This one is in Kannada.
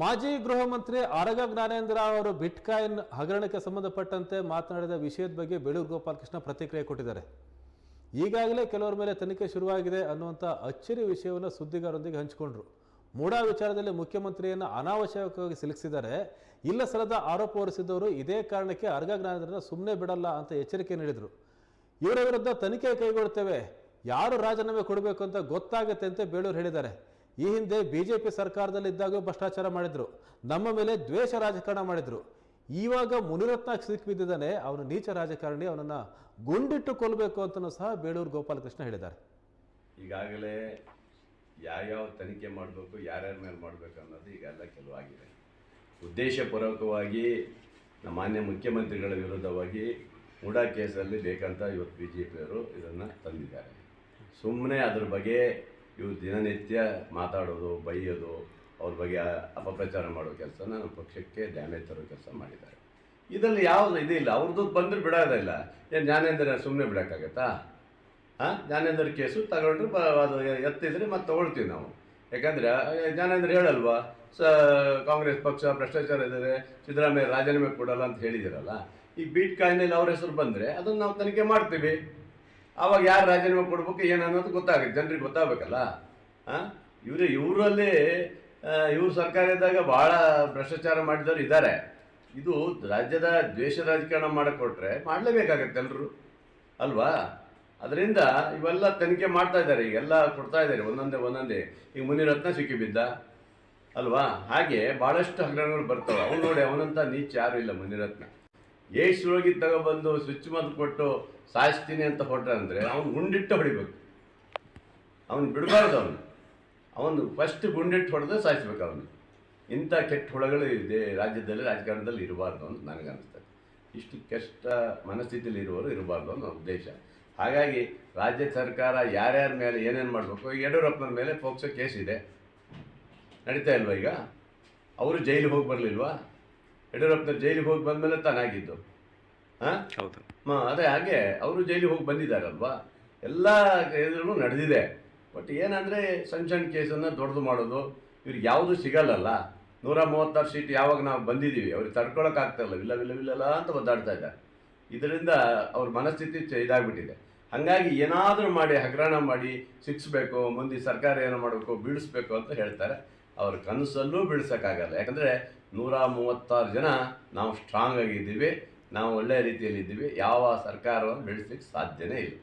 ಮಾಜಿ ಗೃಹ ಮಂತ್ರಿ ಆರಗ ಜ್ಞಾನೇಂದ್ರ ಅವರು ಬಿಟ್ಕಾಯಿನ್ ಹಗರಣಕ್ಕೆ ಸಂಬಂಧಪಟ್ಟಂತೆ ಮಾತನಾಡಿದ ವಿಷಯದ ಬಗ್ಗೆ ಬೇಳೂರು ಗೋಪಾಲಕೃಷ್ಣ ಪ್ರತಿಕ್ರಿಯೆ ಕೊಟ್ಟಿದ್ದಾರೆ. ಈಗಾಗಲೇ ಕೆಲವರ ಮೇಲೆ ತನಿಖೆ ಶುರುವಾಗಿದೆ ಅನ್ನುವಂಥ ಅಚ್ಚರಿ ವಿಷಯವನ್ನು ಸುದ್ದಿಗಾರರೊಂದಿಗೆ ಹಂಚಿಕೊಂಡ್ರು. ಮೂಡಾ ವಿಚಾರದಲ್ಲಿ ಮುಖ್ಯಮಂತ್ರಿಯನ್ನು ಅನಾವಶ್ಯಕವಾಗಿ ಸಿಲುಕಿಸಿದ್ದಾರೆ. ಇಲ್ಲ ಸಲದ ಆರೋಪ ಹೊರಿಸಿದವರು ಇದೇ ಕಾರಣಕ್ಕೆ ಅರ್ಗ ಜ್ಞಾನೇಂದ್ರನ ಸುಮ್ಮನೆ ಬಿಡಲ್ಲ ಅಂತ ಎಚ್ಚರಿಕೆ ನೀಡಿದರು. ಇವರ ವಿರುದ್ಧ ತನಿಖೆ ಕೈಗೊಳ್ತೇವೆ ಯಾರು ರಾಜೀನಾಮೆ ಕೊಡಬೇಕು ಅಂತ ಗೊತ್ತಾಗುತ್ತೆ ಅಂತ ಬೇಳೂರು ಹೇಳಿದ್ದಾರೆ. ಈ ಹಿಂದೆ ಬಿ ಜೆ ಪಿ ಸರ್ಕಾರದಲ್ಲಿದ್ದಾಗ ಭ್ರಷ್ಟಾಚಾರ ಮಾಡಿದ್ರು. ನಮ್ಮ ಮೇಲೆ ದ್ವೇಷ ರಾಜಕಾರಣ ಮಾಡಿದ್ರು. ಇವಾಗ ಮುನಿರತ್ನ ಬಿದ್ದಿದ್ದಾನೆ. ಅವನು ನೀಚ ರಾಜಕಾರಣಿ. ಅವನನ್ನ ಗುಂಡಿಟ್ಟು ಕೊಲ್ಲಬೇಕು ಅಂತಲೂ ಸಹ ಬೇಳೂರು ಗೋಪಾಲಕೃಷ್ಣ ಹೇಳಿದ್ದಾರೆ. ಈಗಾಗಲೇ ಯಾವ್ಯಾವ ತನಿಖೆ ಮಾಡಬೇಕು, ಯಾರ್ಯಾರ ಮೇಲೆ ಮಾಡಬೇಕು ಅನ್ನೋದು ಈಗೆಲ್ಲ ಕೆಲವಾಗಿದೆ. ಉದ್ದೇಶಪೂರ್ವಕವಾಗಿ ಮಾನ್ಯ ಮುಖ್ಯಮಂತ್ರಿಗಳ ವಿರುದ್ಧವಾಗಿ ಮೂಡಾ ಕೇಸಲ್ಲಿ ಬೇಕಂತ ಇವತ್ತು ಬಿ ಜೆ ಪಿಯವರು ಇದನ್ನು ತಂದಿದ್ದಾರೆ. ಸುಮ್ಮನೆ ಅದ್ರ ಬಗ್ಗೆ ಇವರು ದಿನನಿತ್ಯ ಮಾತಾಡೋದು, ಬೈಯೋದು, ಅವ್ರ ಬಗ್ಗೆ ಅಪಪ್ರಚಾರ ಮಾಡೋ ಕೆಲಸ ನಮ್ಮ ಪಕ್ಷಕ್ಕೆ ಡ್ಯಾಮೇಜ್ ತರೋ ಕೆಲಸ ಮಾಡಿದ್ದಾರೆ. ಇದರಲ್ಲಿ ಯಾವುದು ಇದಿಲ್ಲ ಅವ್ರದ್ದು ಬಂದರೆ ಬಿಡೋದಿಲ್ಲ ಏನು ಜ್ಞಾನೇಂದ್ರ ಸುಮ್ಮನೆ ಬಿಡೋಕ್ಕಾಗತ್ತಾ? ಹಾಂ? ಜ್ಞಾನೇಂದ್ರ ಕೇಸು ತಗೊಂಡ್ರೆ ಅದು ಎತ್ತಿದ್ರೆ ಮತ್ತೆ ತಗೊಳ್ತೀವಿ ನಾವು. ಯಾಕಂದರೆ, ಜ್ಞಾನೇಂದ್ರ ಹೇಳಲ್ವಾ, ಸ, ಕಾಂಗ್ರೆಸ್ ಪಕ್ಷ ಭ್ರಷ್ಟಾಚಾರ ಇದ್ದಾರೆ ಸಿದ್ದರಾಮಯ್ಯ ರಾಜೀನಾಮೆ ಕೊಡಲ್ಲ ಅಂತ ಹೇಳಿದಿರಲ್ಲ. ಈ ಬೀಟ್ ಕಾಯಿನಲ್ಲಿ ಅವ್ರ ಹೆಸರು ಬಂದರೆ ಅದನ್ನು ನಾವು ತನಿಖೆ ಮಾಡ್ತೀವಿ. ಆವಾಗ ಯಾರು ರಾಜೀನಾಮೆ ಕೊಡ್ಬೇಕು, ಏನು ಅನ್ನೋದು ಗೊತ್ತಾಗುತ್ತೆ, ಜನರಿಗೆ ಗೊತ್ತಾಗಬೇಕಲ್ಲ? ಹಾಂ ಇವರು ಇವರಲ್ಲಿ ಇವ್ರ ಸರ್ಕಾರ ಇದ್ದಾಗ ಭಾಳ ಭ್ರಷ್ಟಾಚಾರ ಮಾಡಿದವರು ಇದ್ದಾರೆ ಇದು ರಾಜ್ಯದ ದ್ವೇಷ ರಾಜಕಾರಣ ಮಾಡಿಕೊಟ್ರೆ ಮಾಡಲೇಬೇಕಾಗತ್ತೆ ಎಲ್ಲರೂ ಅಲ್ವಾ? ಅದರಿಂದ ಇವೆಲ್ಲ ತನಿಖೆ ಮಾಡ್ತಾ ಇದ್ದಾರೆ ಈಗೆಲ್ಲ ಕೊಡ್ತಾ ಇದ್ದಾರೆ, ಒಂದೊಂದೇ ಒಂದೊಂದೇ. ಈಗ ಮುನಿರತ್ನ ಸಿಕ್ಕಿಬಿದ್ದ. ಅಲ್ವಾ? ಹಾಗೆ ಭಾಳಷ್ಟು ಹಗರಣಗಳು ಬರ್ತವೆ. ಅವ್ನು ನೋಡಿ ಅವನಂತ ನೀಚ ಯಾರು ಇಲ್ಲ ಮುನಿರತ್ನ. ಹೋಗಿ ತಗೊಬಂದು ಸ್ವಿಚ್ ಮದ್ದು ಕೊಟ್ಟು ಸಾಯಿಸ್ತೀನಿ ಅಂತ ಹೊಟ್ಟೆ ಅಂದರೆ ಅವ್ನು ಗುಂಡಿಟ್ಟು ಹೊಡಿಬೇಕು. ಅವನು ಬಿಡಬಾರ್ದು ಅವನು. ಅವನು ಫಸ್ಟ್ ಗುಂಡಿಟ್ಟು ಹೊಡೆದು ಸಾಯಿಸ್ಬೇಕು ಅವನು. ಇಂಥ ಕೆಟ್ಟ ಹುಳಗಳು ಇದೆ ರಾಜ್ಯದಲ್ಲಿ, ರಾಜಕಾರಣದಲ್ಲಿ ಇರಬಾರ್ದು ಅಂತ ನನಗೆ ಅನಿಸ್ತದೆ ಇಷ್ಟು ಕೆಟ್ಟ ಮನಸ್ಥಿತಿಯಲ್ಲಿ ಇರುವವರು ಇರಬಾರ್ದು ಅನ್ನೋ ಉದ್ದೇಶ. ಹಾಗಾಗಿ ರಾಜ್ಯ ಸರ್ಕಾರ ಯಾರ್ಯಾರ ಮೇಲೆ ಏನೇನು ಮಾಡಬೇಕು ಯಡಿಯೂರಪ್ಪನ ಮೇಲೆ ಫೋಕ್ಸೋ ಕೇಸ್ ಇದೆ. ನಡೀತಾ ಇಲ್ವಾ ಈಗ? ಅವರು ಜೈಲಿಗೆ ಹೋಗಿ ಬರಲಿಲ್ವಾ? ಯಡಿಯೂರಪ್ಪನವ್ರು ಜೈಲಿಗೆ ಹೋಗಿ ಬಂದಮೇಲೆ ತಾನಾಗಿದ್ದು. ಹಾಂ? ಹೌದು. ಹಾಂ ಅದೇ ಹಾಗೆ ಅವರು ಜೈಲಿಗೆ ಹೋಗಿ ಬಂದಿದ್ದಾರಲ್ವಾ? ಎಲ್ಲ ನಡೆದಿದೆ. ಬಟ್ ಏನಂದರೆ ಸಣ್ಣ ಸಣ್ಣ ಕೇಸನ್ನು ದೊಡ್ಡದು ಮಾಡೋದು ಇವ್ರಿಗೆ ಯಾವುದು ಸಿಗಲ್ಲಲ್ಲ. ನೂರ ಮೂವತ್ತಾರು ಸೀಟ್ ಯಾವಾಗ ನಾವು ಬಂದಿದ್ದೀವಿ ಅವ್ರಿಗೆ ತಡ್ಕೊಳಕ್ಕಾಗ್ತಾಯಿಲ್ಲ ಇಲ್ಲ ವಿಲ್ಲ ವಿಲ್ಲಲ್ಲ ಅಂತ ಒದ್ದಾಡ್ತಾ ಇದ್ದಾರೆ. ಇದರಿಂದ ಅವ್ರ ಮನಸ್ಥಿತಿ ಇದಾಗ್ಬಿಟ್ಟಿದೆ. ಹಾಗಾಗಿ ಏನಾದರೂ ಮಾಡಿ ಹಗರಣ ಮಾಡಿ ಸಿಕ್ಸ್ಬೇಕು ಮುಂದೆ ಸರ್ಕಾರ ಏನೋ ಮಾಡಬೇಕು ಬೀಳಿಸ್ಬೇಕು ಅಂತ ಹೇಳ್ತಾರೆ. ಅವ್ರ ಕನಸಲ್ಲೂ ಬಿಡಿಸೋಕ್ಕಾಗಲ್ಲ. ಯಾಕಂದರೆ ನೂರ ಮೂವತ್ತಾರು ಜನ ನಾವು ಸ್ಟ್ರಾಂಗ್ ಆಗಿದ್ದೀವಿ, ನಾವು ಒಳ್ಳೆಯ ರೀತಿಯಲ್ಲಿ ಇದ್ದೀವಿ ಯಾವ ಸರ್ಕಾರವನ್ನು ಬೆಳೆಸ್ಲಿಕ್ಕೆ ಸಾಧ್ಯವೇ ಇಲ್ಲ.